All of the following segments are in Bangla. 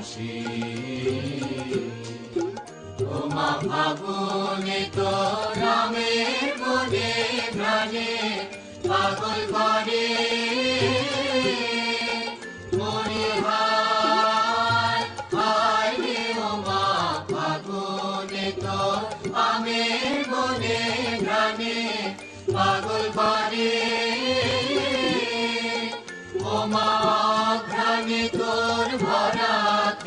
ভালোবাসি ওমা ফাগুনে তো রামের মনে প্রাণে পাগল করে। আমের মনে প্রাণে পাগল করে। ওমা ঘ্রাণে তোর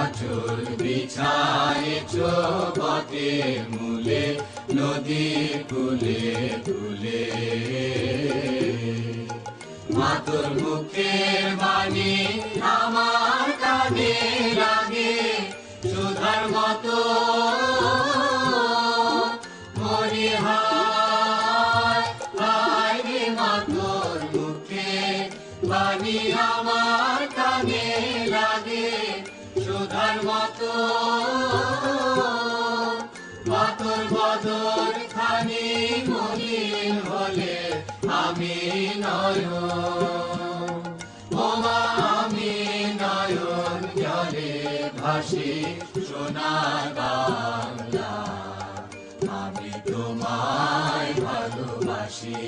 আচল বিছায়েছ বটে মূলে, নদী কুলে কুলে মাতর মুখের বাণী আমার কানে লাগে, সুধার মতো বাণী আমার মাতর বদর খানি মলিন হলে আমি নয়ন। ওমা, আমি নয়ন জলে ভাসি সোনার বাংলা। আমি তোমায় ভালোবাসি।